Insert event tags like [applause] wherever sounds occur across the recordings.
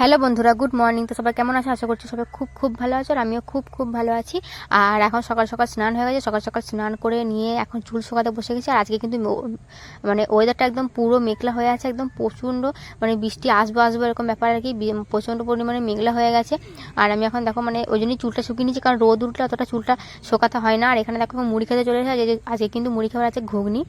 Hello বন্ধুরা, good morning. তো সবাই কেমন আছে? আশা করছি সবাই খুব খুব ভালো আছে আর আমিও খুব খুব ভালো আছি। আর এখন সকাল সকাল স্নান হয়ে গেছে। সকাল সকাল স্নান করে নিয়ে এখন চুল শুকাতে বসে গেছে। আর আজকে কিন্তু মানে ওয়েদারটা একদম পুরো মেঘলা হয়ে আছে, একদম প্রচণ্ড মানে বৃষ্টি আসব আসব এরকম ব্যাপার আর কি। প্রচণ্ড পরিমাণে মেঘলা হয়ে গেছে। আর আমি এখন দেখো মানে ওই জন্যই চুলটা শুকিয়ে নিচ্ছি কারণ রোদ উঠলে অতটা চুলটা শোকাতে হয় না। আর এখানে দেখো মুড়ি খেতে চলে এসেছে। আজকে- আজকে কিন্তু মুড়ি খাবার আছে ঘুগনি।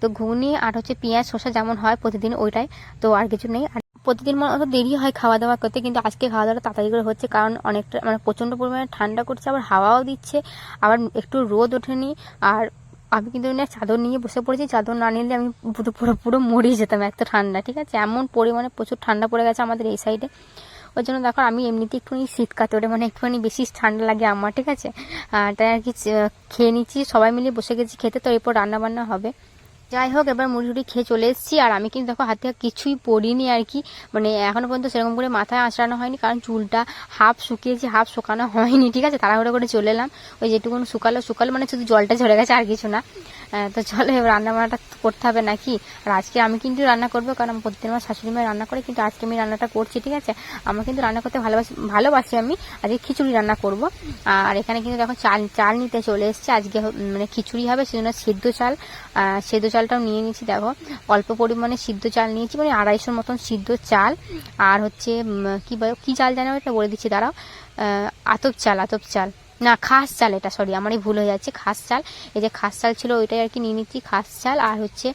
তো ঘুগনি আর হচ্ছে পেঁয়াজ, শসা যেমন হয় প্রতিদিন ওইটাই। তো আর কিছু নেই। প্রতিদিন মতো দেরি হয় খাওয়া দাওয়া করতে, কিন্তু আজকে খাওয়া দাওয়াটা তাড়াতাড়ি করে হচ্ছে, কারণ অনেকটা মানে প্রচণ্ড পরিমাণে ঠান্ডা করছে, আবার হাওয়াও দিচ্ছে, আবার একটু রোদ ওঠেনি, আর আমি কিন্তু না চাদর নিয়ে বসে পড়েছি, চাদর না নিলে আমি পুরো পুরো পুরো মরিয়ে যেতাম এত ঠান্ডা, ঠিক আছে? এমন পরিমাণে প্রচুর ঠান্ডা পড়ে গেছে আমাদের এই সাইডে ওই জন্য দেখো, আমি এমনিতে একটুখানি শীত কাতরে মানে একটুখানি বেশি ঠান্ডা লাগে আমার, ঠিক আছে? তাই আর কি খেয়ে নিচ্ছি, সবাই মিলে বসে গেছি খেতে, তো এরপর রান্না বান্না হবে। যাই হোক, এবার মুড়ি খেয়ে চলে এসেছি। আর আমি কিন্তু দেখো, হাতে কিছুই পড়িনি আর কি। মানে এখনও পর্যন্ত সেরকম করে মাথায় আঁচড়ানো হয়নি, কারণ চুলটা হাফ শুকিয়েছি হাফ শুকানো হয়নি, ঠিক আছে? তাড়াহুড়ো করে চলে এলাম। ওই যেটুকুন শুকালো শুকালো মানে শুধু জলটা ঝরে গেছে আর কিছু না। তো চলো রান্না বান্নাটা করতে হবে নাকি? আর আজকে আমি কিন্তু রান্না করব, কারণ প্রতিদিন আমার শাশুড়ি মা রান্না করে কিন্তু আজকে আমি রান্নাটা করছি, ঠিক আছে? আমার কিন্তু রান্না করতে ভালোবাসি ভালোবাসি আমি। আজকে খিচুড়ি রান্না করব। আর এখানে কিন্তু দেখো চাল চাল নিতে চলে এসেছে। আজকে মানে খিচুড়ি হবে, সেজন্য সিদ্ধ চাল। সেদ্ধ চালটাও নিয়ে নিয়েছি, দেখো। অল্প পরিমাণে সিদ্ধ চাল নিয়েছি মানে আড়াইশোর মতন সিদ্ধ চাল। আর হচ্ছে কি বলে, কি চাল জানো এটা বলে দিচ্ছি, দাঁড়াও। আতপ চাল আতপ চাল। না, খাস চাল এটা সরি আমারই ভুল হয়ে যাচ্ছে, খাস চাল। এই যে খাস চাল ছিল, ওইটাই আর কি নিয়ে নিচ্ছি, খাস চাল আর হচ্ছে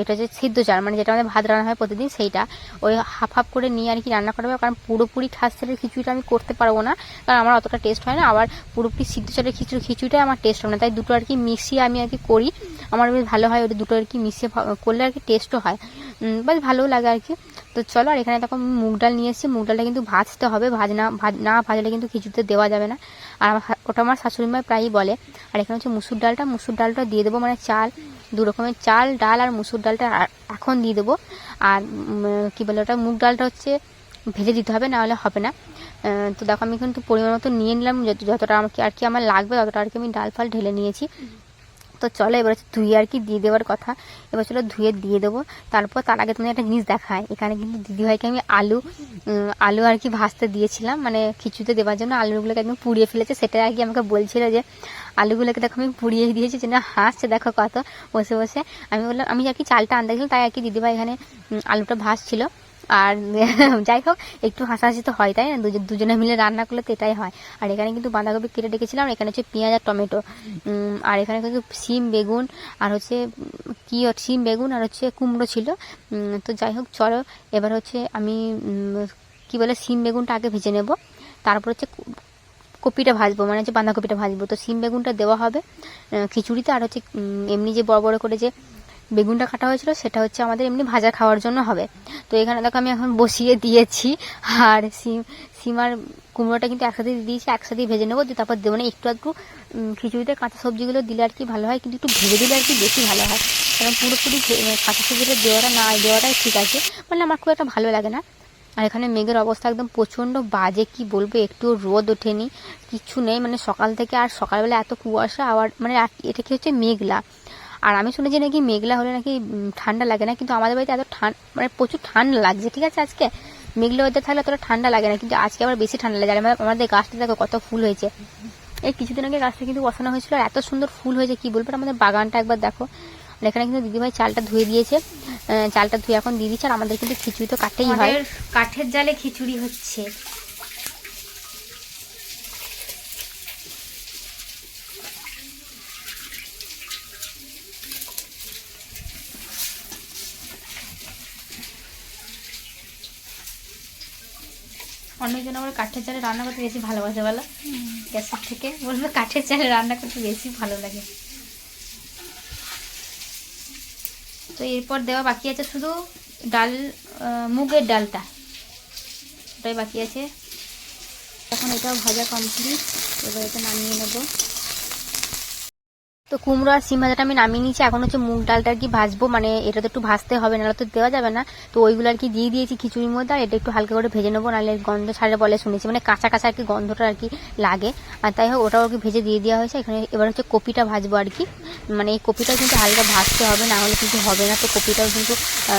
এটা হচ্ছে সিদ্ধ চাল মানে যেটা আমাদের ভাত রান্না হয় প্রতিদিন সেইটা। ওই হাফ হাফ করে নিয়ে আর কি রান্না করা হবে, কারণ পুরোপুরি খাস চালের খিচুড়িটা আমি করতে পারব না, কারণ আমার অতটা টেস্ট হয় না, আবার পুরোপুরি সিদ্ধ চালের খিচুড়ি, খিচুড়িটাই আমার টেস্ট হয় না, তাই দুটো আর কি মিশিয়ে আমি আর কি করি। আমার বেশ ভালো হয়, ওটা দুটো আর কি মিশিয়ে করলে আর কি টেস্টও হয়। বেশ ভালোও লাগে আর কি। তো চলো, আর এখানে দেখো মুগ ডাল নিয়ে এসেছি। মুগ ডালটা কিন্তু ভাজতে হবে। ভাজ না ভাজ, না ভাজলে কিন্তু খিচুড়িতে দেওয়া যাবে না। আর আমার ওটা আমার শাশুড়ি মা প্রায়ই বলে, আর এখানে হচ্ছে মুসুর ডালটা মুসুর ডালটা দিয়ে দেবো মানে চাল, দু রকমের চাল, ডাল আর মুসুর ডালটা এখন দিয়ে দেবো। আর কী বলে ওটা, মুগ ডালটা হচ্ছে ভেজে দিতে হবে না হলে হবে না। তো দেখো আমি কিন্তু পরিমাণ মতো নিয়ে নিলাম। যত- যতটা আমাকে আর কি আমার লাগবে, ততটা আর কি আমি ডাল ফাল ঢেলে নিয়েছি। তো চলো, এবার হচ্ছে ধুয়ে আর কি দিয়ে দেওয়ার কথা। এবার চলো ধুয়ে দিয়ে দেবো। তারপর তার আগে তুমি একটা জিনিস দেখায় এখানে কিন্তু দিদিভাইকে আমি আলু আলু আর কি ভাজতে দিয়েছিলাম। মানে খিচুড়িতে দেওয়ার জন্য আলুগুলোকে একদম পুড়িয়ে ফেলেছে। সেটা আর কি আমাকে বলছিল যে, আলুগুলোকে দেখো আমি পুড়িয়ে দিয়েছি যে না, হাসছে দেখো কত। বসে বসে আমি বললাম, আমি আর কি চালটা আনতে গেছিলাম, তাই আর কি দিদিভাই এখানে আলুটা ভাজছিল। আর, [laughs] যাই হোক, একটু হাসাহাসি তো হয় তাই না? দুজন মিলে রান্না করলে তো এটাই হয়। আর এখানে কিন্তু বাঁধাকপি কেটে আর এখানে হচ্ছে পেঁয়াজ আর টমেটো। আর এখানে কিন্তু সিম বেগুন, আর হচ্ছে, কি সিম বেগুন, আর হচ্ছে কুমড়ো ছিল। তো যাই হোক, চলো, এবার হচ্ছে আমি কি বলে সিম বেগুনটা আগে ভেজে নেব। তারপর হচ্ছে কপিটা ভাজবো মানে হচ্ছে বাঁধাকপিটা ভাজবো। তো সিম বেগুনটা দেওয়া হবে খিচুড়িতে, আর হচ্ছে এমনি যে বড় বড় করে যে বেগুনটা কাটা হয়েছিল, সেটা হচ্ছে আমাদের এমনি ভাজা খাওয়ার জন্য হবে। তো এখানে দেখো আমি এখন বসিয়ে দিয়েছি। আর সিম সিম আর কুমড়োটা কিন্তু একসাথে দিয়ে দিয়েছি, একসাথেই ভেজে নেব। দিয়ে তারপর দেবো না, একটু একটু খিচুড়িতে কাঁচা সবজিগুলো দিলে আর কি ভালো হয়, কিন্তু একটু ভেজে দিলে আর কি বেশি ভালো হয়। কারণ পুরোপুরি কাঁচা সবজিটা দেওয়াটা না, দেওয়াটাই ঠিক আছে। মানে আমার খুব একটা ভালো লাগে না। আর এখানে মেঘের অবস্থা একদম প্রচণ্ড বাজে, কি বলব, একটু রোদ ওঠেনি কিচ্ছু নেই। মানে সকাল থেকে আর সকালবেলা এত কুয়াশা, আবার মানে এটা কি হচ্ছে মেঘলা। আর আমি শুনেছি নাকি মেঘলা হলে নাকি ঠান্ডা লাগে না, কিন্তু আমাদের বাড়িতে এত ঠান্ডা মানে প্রচুর ঠান্ডা লাগছে, ঠিক আছে আজকে? মেঘলা ওয়েদার থাকলে অতটা ঠান্ডা লাগে না, কিন্তু আজকে আবার বেশি ঠান্ডা লাগে। আমাদের গাছটা দেখো কত ফুল হয়েছে। এই কিছুদিন আগে গাছটা কিন্তু বসানো হয়েছিল, আর এত সুন্দর ফুল হয়েছে, কি বলব আমাদের বাগানটা একবার দেখো। এখানে কিন্তু দিদিভাই চালটা ধুয়ে দিয়েছে। চালটা ধুয়ে এখন দিয়ে দিচ্ছে, আর আমাদের কিন্তু খিচুড়ি তো কাটেই হয়। কাঠের জালে খিচুড়ি হচ্ছে। অনেকজন আমার কাঠের চালে রান্না করতে বেশি ভালোবাসে বলো? গ্যাসের থেকে বলবে কাঠের চালে রান্না করতে বেশি ভালো লাগে। তো এরপর দেওয়া বাকি আছে শুধু ডাল মুগের ডালটা। ওটাই বাকি আছে। এখন এটাও ভাজা কমপ্লিট এবার এটা নামিয়ে নেব। তো কুমড়ো আর সিম ভাজাটা আমি নামিয়ে নিয়েছি। এখন হচ্ছে মুগ ডালটা আর কি ভাজবো। মানে এটা তো একটু ভাজতে হবে, নাহলে তো দেওয়া যাবে না। তো ওইগুলো আর কি দিয়ে দিয়েছি খিচুড়ির মধ্যে, আর এটা একটু হালকা করে ভেজে নেব, নাহলে গন্ধ ছাড়ে বলে শুনেছি। মানে কাঁচা কাঁচা আর কি গন্ধটা আর কি লাগে। আর তাই হোক, ওটাও আর কি ভেজে দিয়ে দেওয়া হয়েছে। এখানে এবার হচ্ছে কপিটা ভাজবো আর কি। মানে এই কপিটা কিন্তু হালকা ভাজতে হবে না হলে কিন্তু হবে না। তো কপিটাও কিন্তু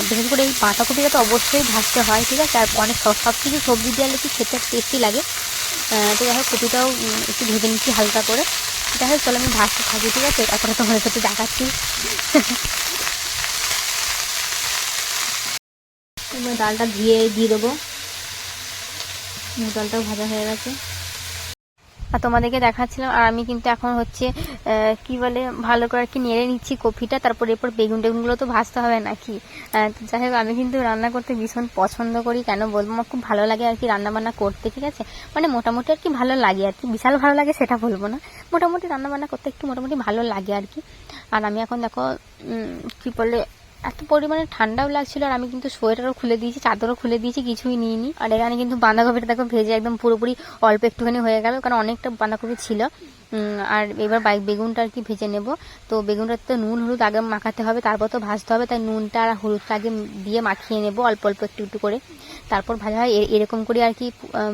বিশেষ করে এই পাতা কপিটা তো অবশ্যই ভাজতে হয়, ঠিক আছে? আর অনেক সব সব কিছু সবজি দিয়ে কি খেতে টেস্টি লাগে। তো যাই হোক, কপিটাও একটু ভেজে নিচ্ছি হালকা করে। যাই হোক, চলো আমি ভাসতে থাকি, ঠিক আছে? তারপরে তোমাদের সাথে দেখাচ্ছি। ডালটা ধুয়ে দিয়ে দেবো। ডালটাও ভাজা হয়ে গেছে। আর তোমাদেরকে দেখাচ্ছিলাম, আর আমি কিন্তু এখন হচ্ছে কি বলে, ভালো করে কি নেড়ে নিচ্ছি কফিটা, তারপর এরপর বেগুন টেগুনগুলো তো ভাজতে হবে নাকি? যাই হোক, আমি কিন্তু রান্না করতে ভীষণ পছন্দ করি, কেন বলব? আমার খুব ভালো লাগে আর কি রান্না বান্না করতে, ঠিক আছে? মানে মোটামুটি আর কি ভালো লাগে আর কি, বিশাল ভালো লাগে সেটা বলব না। মোটামুটি রান্না বান্না করতে একটু মোটামুটি ভালো লাগে আর কি। আর আমি এখন দেখো কি বলে এত পরিমাণে ঠান্ডাও লাগছিল আর আমি কিন্তু সোয়েটারও খুলে দিয়েছি, চাদরও খুলে দিয়েছি, কিছুই নিইনি। আর এখানে কিন্তু বাঁধাকপিটা দেখো ভেজে একদম পুরোপুরি অল্প একটুখানি হয়ে গেল, কারণ অনেকটা বাঁধাকপি ছিল। আর এবার বাইক বেগুনটা আর কি ভেজে নেব। তো বেগুনটা তো নুন হলুদ আগে মাখাতে হবে, তারপর তো ভাজতে হবে, তাই নুনটা আর হলুদটা আগে দিয়ে মাখিয়ে নেব অল্প অল্প একটু একটু করে। তারপর ভাজা হয় এরকম করে আর কি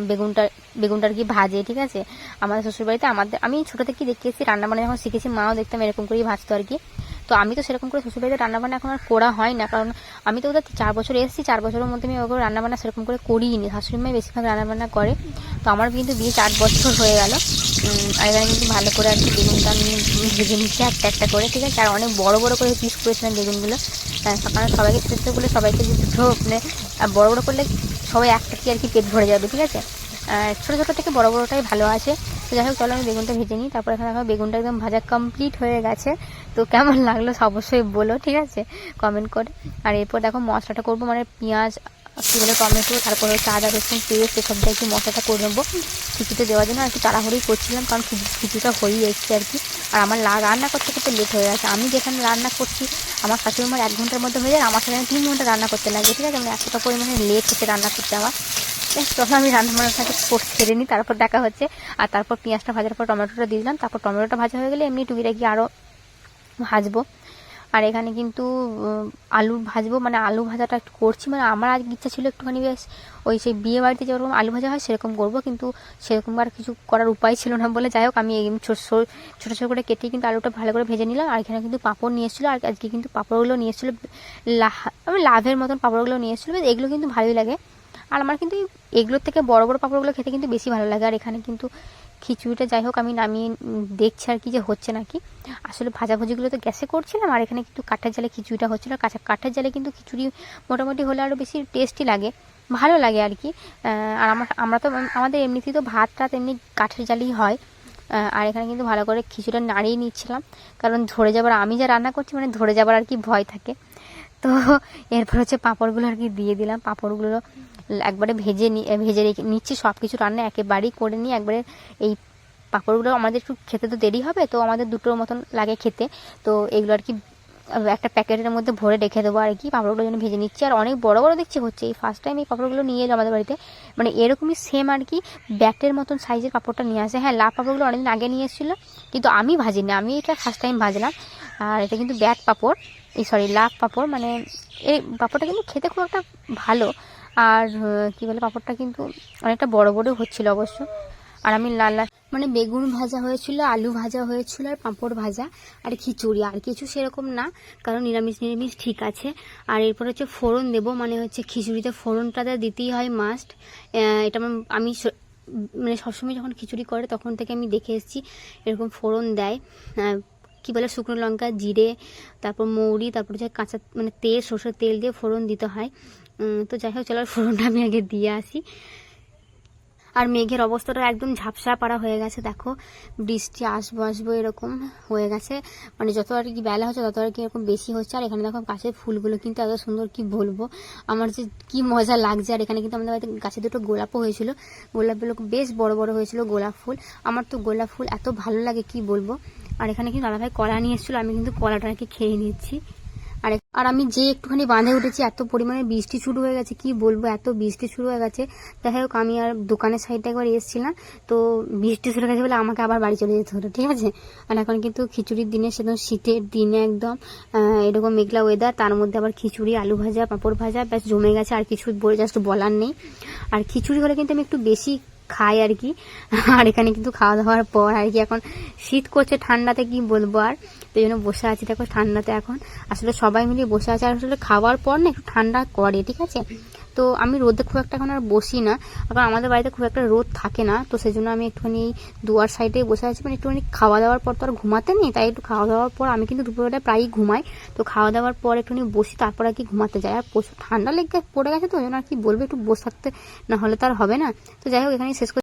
বেগুনটা বেগুনটা আর কি ভাজে, ঠিক আছে? আমাদের শ্বশুরবাড়িতে আমাদের, আমি ছোটো থেকে দেখে এসেছি রান্নাবান্না যখন শিখেছি, মাও দেখতাম এরকম করেই ভাজতো আর কি। তো আমি তো সেরকম করে শ্বশুরবাড়িতে রান্নাবান্না এখন আর করা হয় না কারণ আমি তো ওদের চার বছর এসেছি চার বছরের মধ্যে আমি ওগুলো রান্নাবান্না সেরকম করে করিনি। শাশুড়ি মাই বেশিরভাগ রান্নাবান্না করে। তো আমার কিন্তু বিয়ে চার বছর হয়ে গেল। এখানে কিন্তু ভালো করে আর কি বেগুনটা আমি ভেজে নিচ্ছি একটা একটা করে ঠিক আছে? আর অনেক বড় বড় করে পিস করেছিলাম বেগুনগুলো। আহ, সকালে সবাইকে খেতে বলে সবাইকে যে দুটো মানে বড় বড় করলে সবাই একটা কি আর কি পেট ভরে যাবে ঠিক আছে? ছোটো ছোটো থেকে বড় বড়টাই ভালো আছে। তো যাই হোক, চলো আমি বেগুনটা ভেজে নিই। তারপর এখানে দেখো, বেগুনটা একদম ভাজা কমপ্লিট হয়ে গেছে। তো কেমন লাগল অবশ্যই বলো, ঠিক আছে? কমেন্ট করে। আর এরপর দেখো, মশলাটা করব মানে পেঁয়াজ কী বলে টমেটো, তারপর হচ্ছে আদা, রসুন, পেস্ট, এসব দিয়ে একটু মশলাটা করে নেব। খিচুড়িতে দেওয়ার জন্য আর কি তাড়াহুড়োই করছিলাম, কারণ খিচু- খিচুড়িটা হয়েই এসছে আর কি। আর আমার রান্না করতে করতে লেট হয়ে গেছে। আমি যেখানে রান্না করছি, আমার শাশুড়ি আমার এক ঘণ্টার মধ্যে হয়ে যায় আমার সেখানে তিন ঘণ্টা রান্না করতে লাগে, ঠিক আছে? মানে এতটা পরিমাণে লেট হচ্ছে রান্না করতে আমার। তখন আমি রান্না বান্নাটাকে ছেড়ে নিই, তারপর দেখা হচ্ছে। আর তারপর পেঁয়াজটা ভাজার পর টমেটোটা দিয়ে দিলাম, তারপর টমেটোটা ভাজা হয়ে গেলে এমনি টুকিটাকি আরও ভাজবো। আর এখানে কিন্তু আলু ভাজবো মানে আলু ভাজাটা একটু করছি মানে আমার আজ ইচ্ছা ছিল একটুখানি বেশ ওই সেই বিয়ে বাড়িতে যেরকম আলু ভাজা হয় সেরকম করব, কিন্তু সেরকম আর কিছু করার উপায় ছিল না বলে। যাই হোক, আমি ছোট ছোট, ছোটো করে কেটে কিন্তু আলুটা ভালো করে ভেজে নিলাম। আর এখানে কিন্তু পাঁপড় নিয়ে এসেছিল, আর আজকে কিন্তু পাঁপড়গুলো নিয়ে এসেছিল আমি লাভের মতন পাঁপড়গুলো নিয়ে এসেছিল এগুলো কিন্তু ভালোই লাগে। আর আমার কিন্তু এগুলোর থেকে বড় বড় পাঁপড়গুলো খেতে কিন্তু বেশি ভালো লাগে। আর এখানে কিন্তু খিচুড়িটা যাই হোক, আমি নামিয়ে দেখছি আর কি যে হচ্ছে নাকি। আসলে ভাজাভুজিগুলো তো গ্যাসে করছিলাম, আর এখানে কিন্তু কাঠের জালে খিচুড়িটা হচ্ছিল। কাঁচা কাঠের জালে কিন্তু খিচুড়ি মোটামুটি হলে আরও বেশি টেস্টি লাগে, ভালো লাগে আর কি। আর আমার, আমরা তো আমাদের এমনিতেই তো ভাত টাত এমনি কাঠের জালেই হয়। আর এখানে কিন্তু ভালো করে খিচুড়িটা নাড়িয়ে নিচ্ছিলাম। কারণ ধরে যাবার, আমি যা রান্না করছি মানে ধরে যাবার আর কি ভয় থাকে। তো এরপর হচ্ছে পাঁপড়গুলো আর কি দিয়ে দিলাম। পাঁপড়গুলো একবারে ভেজে নিয়ে ভেজে রেখে, নিচ্ছি সব কিছু রান্না একেবারেই করে নিয়ে একবারে এই পাঁপড়গুলো আমাদের একটু খেতে তো দেরি হবে, তো আমাদের দুটোর মতন লাগে খেতে। তো এগুলো আর কি, একটা প্যাকেটের মধ্যে ভরে রেখে দেবো আর কি, পাঁপড়গুলো যেন ভেজে নিচ্ছি। আর অনেক বড় বড় দেখছি, হচ্ছে এই ফার্স্ট টাইম এই পাঁপড়গুলো নিয়ে এলো আমাদের বাড়িতে। মানে এরকমই সেম আর কি, ব্যাটের মতন সাইজের পাঁপড়টা নিয়ে আসে। হ্যাঁ লাভ পাঁপড়গুলো অনেকদিন আগে নিয়ে এসেছিল, কিন্তু আমি ভাজিনি, আমি এটা ফার্স্ট টাইম ভাজলাম। আর এটা কিন্তু ব্যাট পাঁপড়, এই সরি লাভ পাঁপড় মানে এই পাঁপড়টা কিন্তু খেতে খুব একটা ভালো। আর কী বলে পাঁপড়টা কিন্তু অনেকটা বড় বড় হচ্ছিল অবশ্য। আর আমি লাল লাল মানে বেগুন ভাজা হয়েছিল, আলু ভাজা হয়েছিল, আর পাঁপড় ভাজা, আর খিচুড়ি। আর কিছু সেরকম না, কারণ নিরামিষ নিরামিষ ঠিক আছে। আর এরপর হচ্ছে ফোড়ন দেবো মানে হচ্ছে খিচুড়িতে ফোড়নটাতে দিতেই হয় মাস্ট এটা আমি মানে সবসময় যখন খিচুড়ি করে, তখন থেকে আমি দেখে এসেছি, এরকম ফোড়ন দেয়। কি বলে শুকনো লঙ্কা, জিরে, তারপর মৌরি, তারপর হচ্ছে কাঁচা মানে তেল, সরষের তেল দিয়ে ফোড়ন দিতে হয়। তো যাই হোক, চলো ফোড়নটা আমি আগে দিয়ে আসি। আর মেঘের অবস্থাটা একদম ঝাপসা পাড়া হয়ে গেছে, দেখো। বৃষ্টি আসব আসব এরকম হয়ে গেছে। মানে যত আর কি বেলা হচ্ছে, তত আর কি এরকম বেশি হচ্ছে। আর এখানে দেখো, গাছের ফুলগুলো কিন্তু এত সুন্দর কি বলব। আমার যে কি মজা লাগছে। আর এখানে কিন্তু আমাদের বাড়িতে গাছে দুটো গোলাপও হয়েছিল। গোলাপগুলো বেশ বড় বড় হয়েছিল, গোলাপ ফুল। আমার তো গোলাপ ফুল এত ভালো লাগে কি বলব। আর এখানে কিন্তু দাদাভাই কলা নিয়ে এসেছিল, আমি কিন্তু কলাটা আর কি খেয়ে নিচ্ছি। আর আর আমি যে একটুখানি বাঁধে উঠেছি, এত পরিমাণে বৃষ্টি শুরু হয়ে গেছে, কি বলব, এত বৃষ্টি শুরু হয়ে গেছে। যাই হোক, আমি আর দোকানের সাইডে একবার এসেছিলাম, তো বৃষ্টি শুরু গেছে বলে আমাকে আবার বাড়ি চলে যেতে হতো ঠিক আছে? আর এখন কিন্তু খিচুড়ির দিনে, সেদিন শীতের দিনে একদম এরকম মেঘলা ওয়েদার তার মধ্যে আবার খিচুড়ি, আলু ভাজা, পাঁপড় ভাজা, ব্যাস জমে গেছে, আর কিছু জাস্ট বলার নেই। আর খিচুড়ি হলে কিন্তু আমি একটু বেশি খাই আর কি। আর এখানে কিন্তু খাওয়া দাওয়ার পর আর কি এখন শীত করছে, ঠান্ডাতে কি বলব আর? তো জন্য বসে আছি দেখো ঠান্ডাতে এখন। আসলে সবাই মিলে বসে আছে আর আসলে খাওয়ার পর না একটু ঠান্ডা করে, ঠিক আছে? তো আমি রোদে খুব একটা এখন আর বসি না। কারণ আমাদের বাড়িতে খুব একটা রোদ থাকে না, তো সেই জন্য আমি একটুখানি দুয়ার সাইডে বসে আছি। মানে একটুখানি খাওয়া দাওয়ার পর তো আর ঘুমাতে নেই, তাই একটু খাওয়া দাওয়ার পর আমি কিন্তু দুপুরবেলা প্রায়ই ঘুমাই। তো খাওয়া দাওয়ার পর একটুখানি বসি, তারপর আর কি ঘুমাতে যাই। আর প্রচুর ঠান্ডা লেগে পড়ে গেছে তো, ওই জন্য আর কি বলবে একটু বসে থাকতে না হলে তো আর হবে না। তো যাই হোক এখানে শেষ।